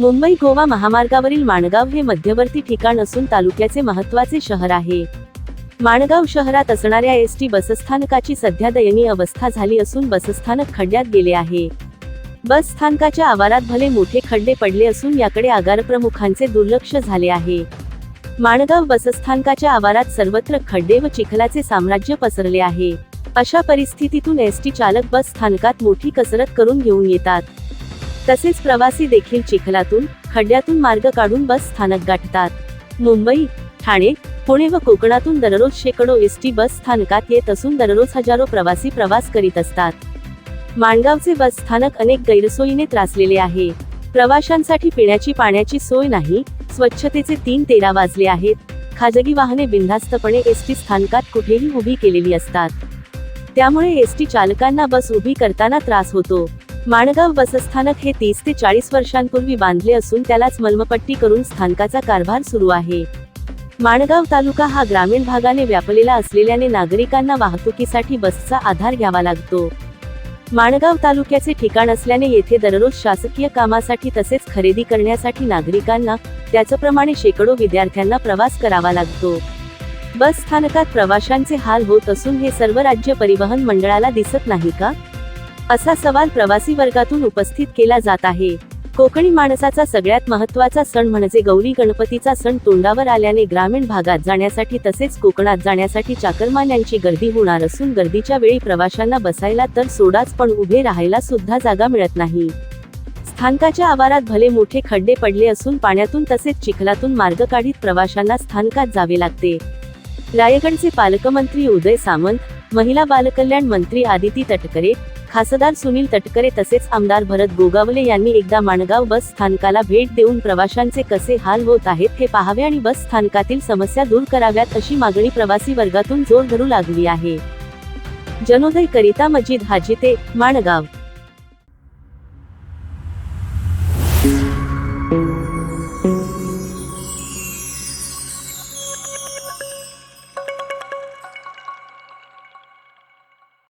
मुंबई गोवा महामार्गावरील माणगाव हे मध्यवर्ती ठिकाण असून तालुक्याचे महत्त्वाचे शहर आहे. माणगाव शहरात असणाऱ्या एस टी बसस्थानकाची सध्या दयनीय अवस्था झाली असून बसस्थानक खड्ड्यात गेले आहे. बस स्थानकाच्या आवारात भले मोठे खड्डे पडले असून याकडे आगार प्रमुखांचे दुर्लक्ष झाले आहे. माणगाव बसस्थानकाच्या आवारात सर्वत्र खड्डे व चिखलाचे साम्राज्य पसरले आहे. अशा परिस्थितीतून एस टी चालक बस स्थानकात मोठी कसरत करून घेऊन येतात. तसेच प्रवासी देखील चिखलातून खड्ड्यातून मार्ग काढून बस स्थानक गाठतात. मुंबई ठाणे पुणे व कोकणातून दररोज शेकडो एस टी बस स्थानकात येत असून दररोज हजारो प्रवासी प्रवास करीत असतात. माणगावचे बस स्थानक अनेक गैरसोयीने त्रासलेले आहे. प्रवाशांसाठी पिण्याची पाण्याची सोय नाही स्वच्छतेचे तीन तेरा वाजले आहेत. खाजगी वाहने बिनधास्तपणे एस टी स्थानकात कुठेही उभी केलेली असतात. त्यामुळे एस टी चालकांना बस उभी करताना त्रास होतो. माणगाव बसस्थानक हे तीस ते चाळीस वर्षांपूर्वी बांधले असून त्यालाच मलमपट्टी करून स्थानकाचा कारभार सुरू आहे. माणगाव तालुका हा ग्रामीण भागाने व्यापलेला असलेल्याने नागरिकांना वाहतुकीसाठी बसचा आधार घ्यावा लागतो. माणगाव तालुक्याचे ठिकाण असल्याने येथे दररोज शासकीय कामासाठी तसेच खरेदी करण्यासाठी नागरिकांना त्याचप्रमाणे शेकडो विद्यार्थ्यांना प्रवास करावा लागतो. बस स्थानकात प्रवाशांचे हाल होत असून हे सर्व राज्य परिवहन मंडळाला दिसत नाही का? असा सवाल प्रवासी वर्गातून उपस्थित केला जात आहे. कोकणी माणसाचा सगळ्यात महत्त्वाचा सण म्हणजे गौरी गणपतीचा सण. तोंडावर आल्याने ग्रामीण भागात जाण्यासाठी तसेच कोकणात जाण्यासाठी चाकरमान्यांची गर्दी होणार असून गर्दीच्या वेळी प्रवाशांना बसायला तर सोडाच पण उभे राहायला सुद्धा जागा मिळत नाही. स्थानकाच्या आवारात भले मोठे खड्डे पडले असून पाण्यातून तसेच चिखलातून मार्ग काढीत प्रवाशांना स्थानकात जावे लागते. रायगडचे पालकमंत्री उदय सामंत महिला बालकल्याण मंत्री आदिती तटकरे खासदार सुनील तटकरे तसेच आमदार भरत गोगावले यांनी एकदा माणगाव बस स्थानकाला भेट देऊन प्रवाशांचे कसे हाल होत आहेत हे पाहावे आणि बस स्थानकातील समस्या दूर कराव्यात अशी मागणी प्रवासी वर्गातून जोर धरू लागली आहे. जनोदय करिता मजिद हाजी ते माणगाव.